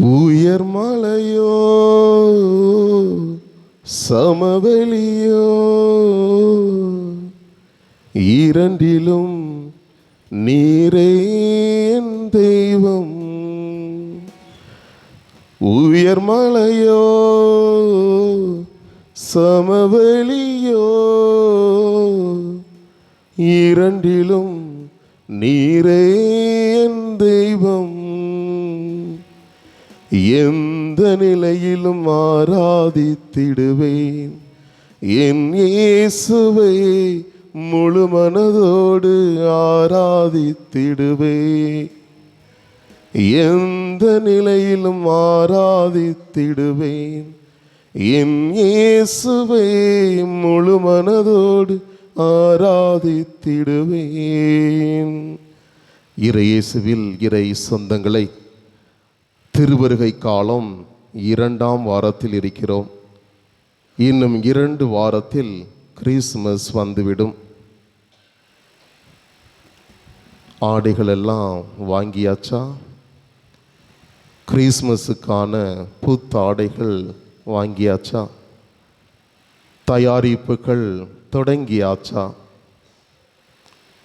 உயர் மலையோ சமவெளியோ இரண்டிலும் நீரே தெய்வம். உயர் மலையோ சமவெளியோ இரண்டிலும் நீரே தெய்வம். எந்த நிலையிலும் ஆராதித்திடுவேன். என் இயேசுவை முழு மனதோடு ஆராதித்திடுவேன். எந்த நிலையிலும் ஆராதித்திடுவேன். என் இயேசுவை முழு மனதோடு ஆராதித்திடுவேன். இறை இயேசுவில் இறை சொந்தங்களை திருவருகை காலம் இரண்டாம் வாரத்தில் இருக்கிறோம். இன்னும் இரண்டு வாரத்தில் கிறிஸ்மஸ் வந்துவிடும். ஆடைகள் எல்லாம் வாங்கியாச்சா கிறிஸ்மஸுக்கான புத்தாடைகள் வாங்கியாச்சா? தயாரிப்புகள் தொடங்கியாச்சா?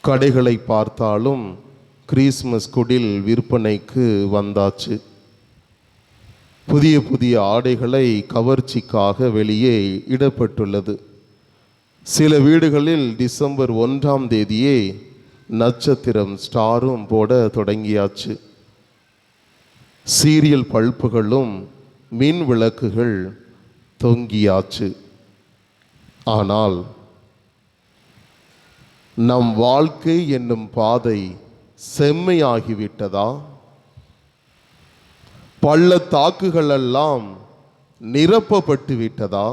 கடைகளை பார்த்தாலும் கிறிஸ்மஸ் குடில் விற்பனைக்கு வந்தாச்சு. புதிய புதிய ஆடைகளை கவர்ச்சிக்காக வெளியே இடப்பட்டுள்ளது. சில வீடுகளில் டிசம்பர் ஒன்றாம் தேதியே நட்சத்திரம் ஸ்டாரும் போட தொடங்கியாச்சு. சீரியல் பல்புகளும் மின் விளக்குகள் தொங்கியாச்சு. ஆனால் நம் வாழ்க்கை என்னும் பாதை செம்மையாகிவிட்டதா? பள்ளத்தாக்குகள் எல்லாம் நிரப்பப்பட்டு விட்டதா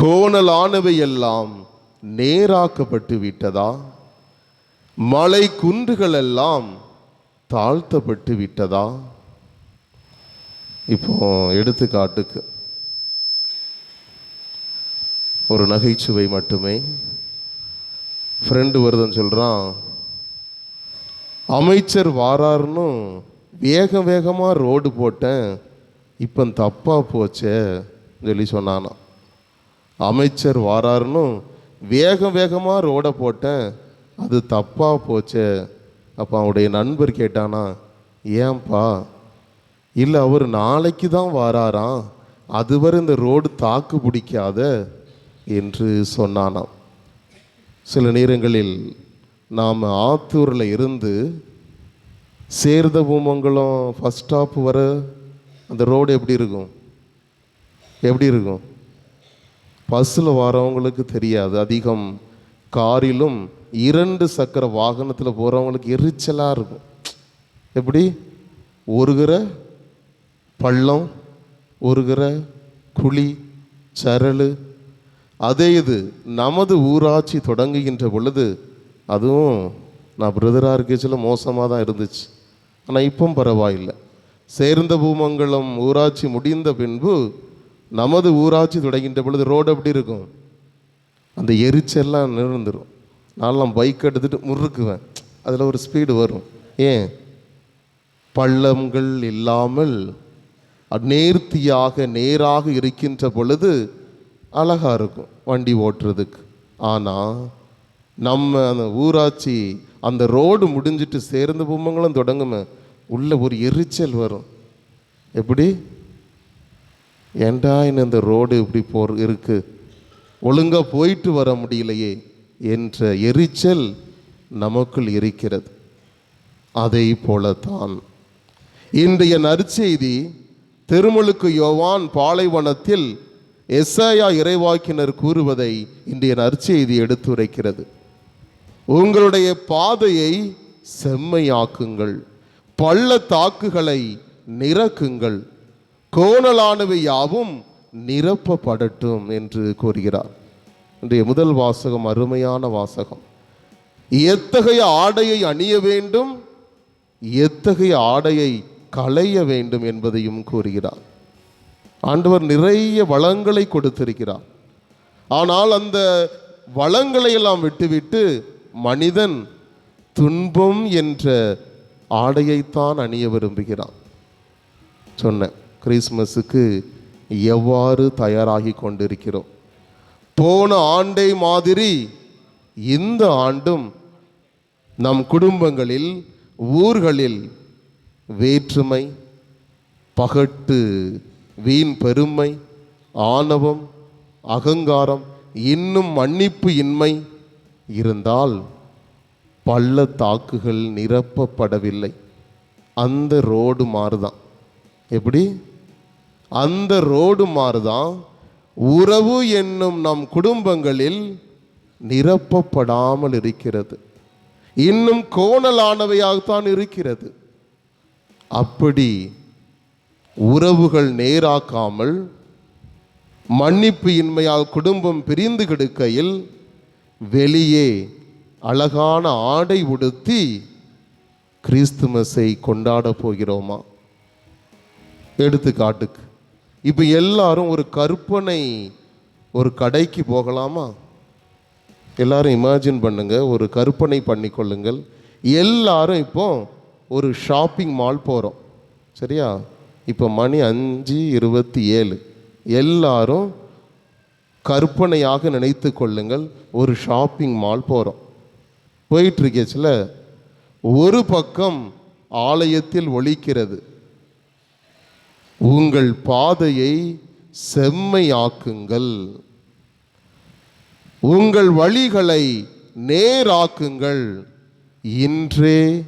கோணலானவை எல்லாம் நேராக்கப்பட்டு விட்டதா மலை குன்றுகள் எல்லாம் தாழ்த்தப்பட்டு விட்டதா இப்போ எடுத்துக்காட்டுக்கு. ஒரு நகைச்சுவை மட்டுமே. ஃப்ரெண்டு வருதுன்னு சொல்கிறான் அமைச்சர் வாராருன்னு வேக வேகமாக ரோடு போட்டேன். இப்போ தப்பாக போச்சே சொல்லி சொன்னானா. அமைச்சர் வாராருன்னு வேக வேகமாக ரோடை போட்டேன். அது தப்பாக போச்சே. அப்போ அவனுடைய நண்பர் கேட்டானா ஏன்பா இல்லை அவர் நாளைக்கு தான் வாராராம். அதுவரை இந்த ரோடு தாக்கு பிடிக்காத என்று சொன்னானாம். சில நேரங்களில் நாம் ஆத்தூரில் இருந்து சேர்ந்த பூமங்கலம் ஃபஸ்ட் ஸ்டாப் வர அந்த ரோடு எப்படி இருக்கும்? எப்படி இருக்கும்? பஸ்ஸில் வரவங்களுக்கு தெரியாது. அதிகம் காரிலும் இரண்டு சக்கர வாகனத்தில் போகிறவங்களுக்கு எரிச்சலாக இருக்கும். எப்படி? ஒருகிற பள்ளம் ஒருகிற குழி சரளு. அதே இது நமது ஊராட்சி தொடங்குகின்ற பொழுது அதுவும் நான் பிரதராக இருக்கச்சில மோசமாக தான் இருந்துச்சு. ஆனால் இப்போ பரவாயில்லை. சேர்ந்த பூமங்கலம் ஊராட்சி முடிந்த பின்பு நமது ஊராட்சி தொடங்கின்ற பொழுது ரோடு எப்படி இருக்கும்? அந்த எரிச்செல்லாம் நிறந்துடும் நான்லாம் பைக் எடுத்துகிட்டு முறுக்குவேன். அதில் ஒரு ஸ்பீடு வரும். ஏன்? பள்ளங்கள் இல்லாமல் நேர்த்தியாக நேராக இருக்கின்ற பொழுது அழகாக இருக்கும் வண்டி ஓட்டுறதுக்கு. ஆனால் நம்ம அந்த ஊராட்சி அந்த ரோடு முடிஞ்சிட்டு சேர்ந்த பொம்மங்களும் தொடங்குமே உள்ள ஒரு எரிச்சல் வரும். எப்படி? ஏண்டா இன்னும் இந்த ரோடு இப்படி போர் இருக்கு? ஒழுங்காக போயிட்டு வர முடியலையே என்ற எரிச்சல் நமக்குள் இருக்கிறது. அதை போலத்தான். இன்றைய நற்செய்தி திருமுழுக்கு யோவான் பாலைவனத்தில் எஸ்ஐயா இறைவாக்கினர் கூறுவதை இன்றைய நற்செய்தி எடுத்துரைக்கிறது. உங்களுடைய பாதையை செம்மையாக்குங்கள். பள்ளத்தாக்குகளை நிரக்குங்கள். கோணலானவை யாவும் நிரப்பப்படட்டும் என்று கூறுகிறார். இன்றைய முதல் வாசகம் அருமையான வாசகம். எத்தகைய ஆடையை அணிய வேண்டும்? எத்தகைய ஆடையை களைய வேண்டும் என்பதையும் கூறுகிறார். ஆண்டவர் நிறைய வளங்களை கொடுத்திருக்கிறார். ஆனால் அந்த வளங்களை எல்லாம் விட்டுவிட்டு மனிதன் துன்பம் என்ற ஆடையைத்தான் அணிய விரும்புகிறான். சொன்னேன் கிறிஸ்மஸுக்கு எவ்வாறு தயாராகி கொண்டிருக்கிறோம்? போன ஆண்டை மாதிரி இந்த ஆண்டும் நம் குடும்பங்களில் ஊர்களில் வேற்றுமை பகட்டு வீண் பெருமை ஆணவம் அகங்காரம் இன்னும் மன்னிப்பு இன்மை இருந்தால் பள்ளத்தாக்குகள் நிரப்பப்படவில்லை. அந்த ரோடு மாறுதான். எப்படி? அந்த ரோடு மாறுதான். உறவு என்னும் நம் குடும்பங்களில் நிரப்பப்படாமல் இருக்கிறது. இன்னும் கோணலானவையாகத்தான் இருக்கிறது. அப்படி உறவுகள் நேராக்காமல் மன்னிப்பு இன்மையால் குடும்பம் பிரிந்து கிடக்கையில் வெளியே அழகான ஆடை உடுத்தி கிறிஸ்துமஸை கொண்டாட போகிறோமா? எடுத்துக்காட்டுக்கு இப்போ எல்லாரும் ஒரு கற்பனை ஒரு கடைக்கு போகலாமா? எல்லாரும் இமேஜின் பண்ணுங்கள் ஒரு கற்பனை பண்ணிக்கொள்ளுங்கள் எல்லாரும் இப்போ ஒரு ஷாப்பிங் மால் போகிறோம் சரியா? இப்போ மணி அஞ்சு இருபத்தி ஏழு. எல்லாரும் கற்பனையாக நினைத்து கொள்ளுங்கள். ஒரு ஷாப்பிங் மால் போகிறோம் போயிட்டுருக்கேச்சில் ஒரு பக்கம் ஆலயத்தில் ஒழிக்கிறது உங்கள் பாதையை செம்மையாக்குங்கள். உங்கள் வழிகளை நேராக்குங்கள். இன்றே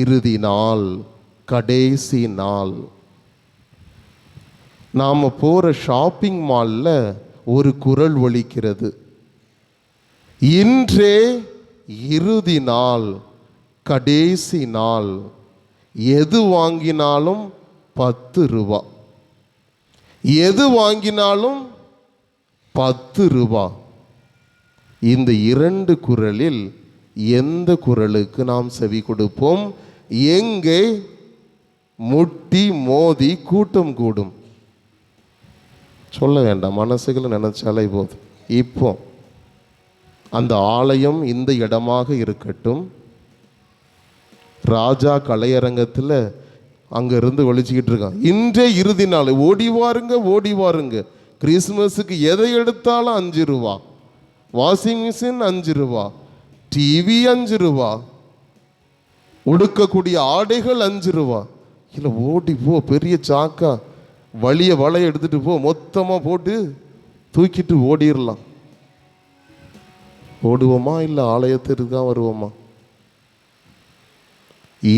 இறுதி நாள் கடைசி நாள். நாம் போகிற ஷாப்பிங் மாலில் ஒரு குரல் ஒலிக்கிறது. இன்றே இறுதி நாள் கடைசி நாள். எது வாங்கினாலும் பத்து ரூபா. எது வாங்கினாலும் பத்து ரூபா. இந்த இரண்டு குரலில் எந்த குரலுக்கு நாம் செவி கொடுப்போம்? எங்கே? முட்டி மோதி கூட்டம் கூடும். சொல்ல வேண்டாம். மனசுகளை நினைச்சாலே போதும். இப்போ அந்த ஆலயம் இந்த இடமாக இருக்கட்டும். ராஜா கலையரங்கத்தில் அங்கேருந்து ஒழிச்சிக்கிட்டு இருக்கான். இன்றே இறுதி நாள். ஓடி வாருங்க ஓடி வாருங்க. கிறிஸ்மஸுக்கு எதை எடுத்தாலும் அஞ்சு ரூபா. வாஷிங் மிஷின் அஞ்சு ரூபா. டிவி அஞ்சு ரூபா. உடுக்கக்கூடிய ஆடைகள் அஞ்சு ரூபா. இல்லை ஓடி போ பெரிய சாக்கா. வழியை வலைய எடுத்துட்டு போ மொத்தமாக போட்டு தூக்கிட்டு ஓடிடலாம் ஓடுவோமா இல்லை ஆலயத்திற்கு தான் வருவோமா?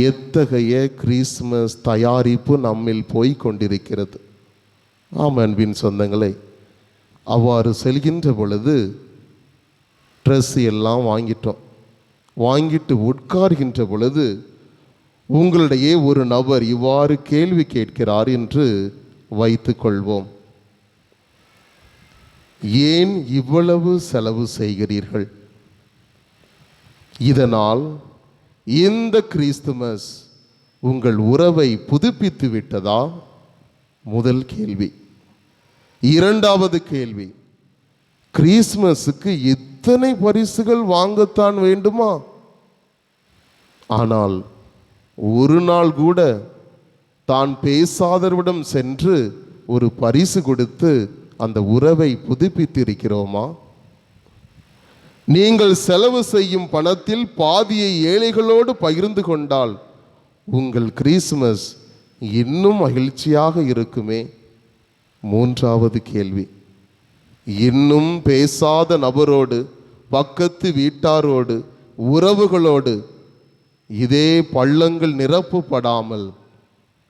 எத்தகைய கிறிஸ்மஸ் தயாரிப்பு நம்மில் போய் கொண்டிருக்கிறது? ஆம் அன்பின் சொந்தங்களை அவ்வாறு செல்கின்ற பொழுது ட்ரெஸ் எல்லாம் வாங்கிட்டோம். வாங்கிட்டு உட்கார்கின்ற பொழுது உங்களிடையே ஒரு நபர் இவ்வாறு கேள்வி கேட்கிறார் என்று வைத்து கொள்வோம் ஏன் இவ்வளவு செலவு செய்கிறீர்கள்? இதனால் இந்த கிறிஸ்துமஸ் உங்கள் உறவை புதுப்பித்து விட்டதா? முதல் கேள்வி. இரண்டாவது கேள்வி. கிறிஸ்மஸுக்கு இத்தனை பரிசுகள் வாங்கத்தான் வேண்டுமா? ஆனால் ஒரு நாள் கூட தான் பேசாதவரிடம் சென்று ஒரு பரிசு கொடுத்து அந்த உறவை புதுப்பித்திருக்கிறோமா? நீங்கள் செலவு செய்யும் பணத்தில் பாதியை ஏழைகளோடு பகிர்ந்து கொண்டால் உங்கள் கிறிஸ்மஸ் இன்னும் மகிழ்ச்சியாக இருக்குமே? மூன்றாவது கேள்வி. இன்னும் பேசாத நபரோடு பக்கத்து வீட்டாரோடு உறவுகளோடு இதே பள்ளங்கள் நிரப்பப்படாமல்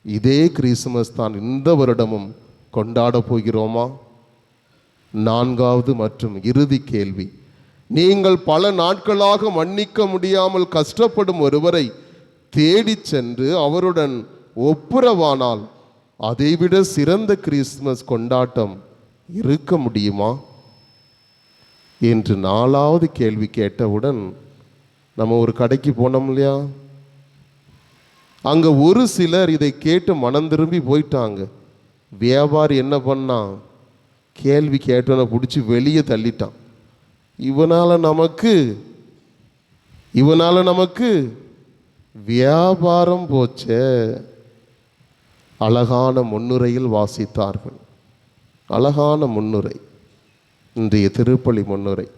இதே கிறிஸ்துமஸ் தான் இந்த வருடமும் கொண்டாட போகிறோமா? நான்காவது மற்றும் இறுதி கேள்வி. நீங்கள் பல நாட்களாக மன்னிக்க முடியாமல் கஷ்டப்படும் ஒருவரை தேடி சென்று அவருடன் ஒப்புரவானால் அதைவிட சிறந்த கிறிஸ்துமஸ் கொண்டாட்டம் இருக்க முடியுமா? என்று நாலாவது கேள்வி கேட்டவுடன் நம்ம ஒரு கடைக்கு போனோம் இல்லையா? அங்கே ஒரு சிலர் இதை கேட்டு மனம் திரும்பி போயிட்டாங்க. வியாபாரி என்ன பண்ணான்? கேள்வி கேட்டவனை பிடிச்சி வெளியே தள்ளிட்டான். இவனால் நமக்கு இவனால் நமக்கு வியாபாரம் போச்சே. அழகான முன்னுரையில் வாசித்தார்கள். அழகான முன்னுரை. இன்றைய திருப்பள்ளி முன்னுரை.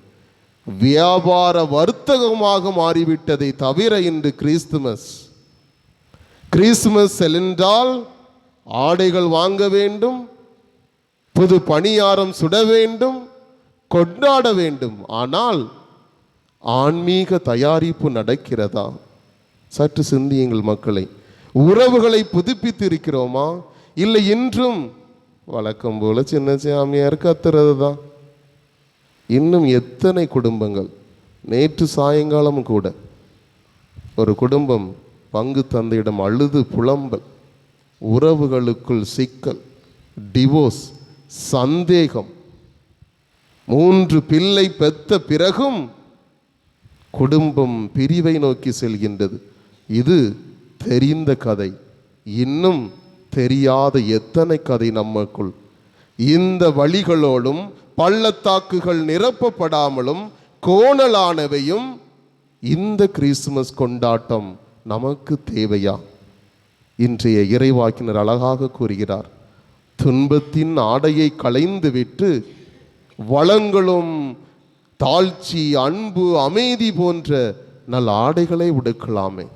வியாபார வர்த்தகமாக மாறிவிட்டதை தவிர இன்று கிறிஸ்துமஸ். கிறிஸ்துமஸ் என்றால் ஆடைகள் வாங்க வேண்டும் புது பணியாரம் சுட வேண்டும் கொண்டாட வேண்டும். ஆனால் ஆன்மீக தயாரிப்பு நடக்கிறதா? சற்று சிந்தியுங்கள் மக்களை. உறவுகளை புதுப்பித்து இருக்கிறோமா இல்லை இன்றும்? வழக்கம் போல சின்ன சாமியார் கத்துறது தான் இன்னும் எத்தனை குடும்பங்கள்? நேற்று சாயங்காலம் கூட ஒரு குடும்பம் பங்கு தந்தையிடம் அழுது புலம்பல் உறவுகளுக்குள் சிக்கல் டிவோர்ஸ் சந்தேகம். மூன்று பிள்ளை பெத்த பிறகும் குடும்பம் பிரிவை நோக்கி செல்கின்றது. இது தெரிந்த கதை. இன்னும் தெரியாத எத்தனை கதை நமக்குள் இந்த வழிகளோடும் பள்ளத்தாக்குகள் நிரப்பப்படாமலும் கோணலானவையும் இந்த கிறிஸ்துமஸ் கொண்டாட்டம் நமக்கு தேவையா? இன்றைய இறைவாக்கினர் அழகாக கூறுகிறார் துன்பத்தின் ஆடையை களைந்து விட்டு வளங்களும் தாழ்ச்சி அன்பு அமைதி போன்ற நல் ஆடைகளை உடுக்கலாமே.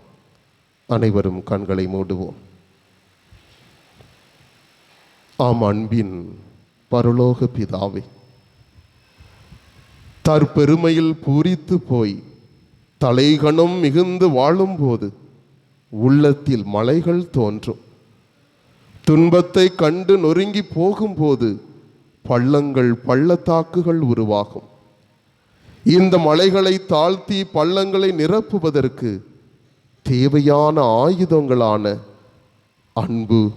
அனைவரும் கண்களை மூடுவோம். ஆம் அன்பின் பரலோக பிதாவே தற்பெருமையில் பூரித்து போய் தலைகணம் மிகுந்து வாழும்போது உள்ளத்தில் மலைகள் தோன்றும். துன்பத்தை கண்டு நொறுங்கி போகும்போது பள்ளங்கள் பள்ளத்தாக்குகள் உருவாகும். இந்த மலைகளை தாழ்த்தி பள்ளங்களை நிரப்புவதற்கு தேவையான ஆயுதங்களான அன்பு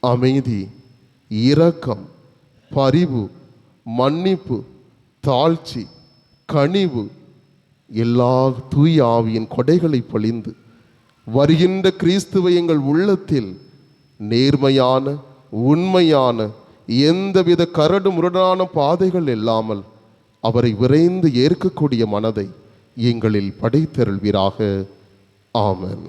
அமைதி இரக்கம் பரிவு மன்னிப்பு தாழ்ச்சி கனிவு எல்லா தூய ஆவியின் கொடைகளை பொழிந்து வருகின்ற கிறிஸ்துவை எங்கள் உள்ளத்தில் நேர்மையான உண்மையான எந்தவித கரடு முரடான பாதைகள் இல்லாமல் அவரை விரைந்து ஏற்கக்கூடிய மனதை எங்களில் படைத்தருள்வீராக. ஆமன்.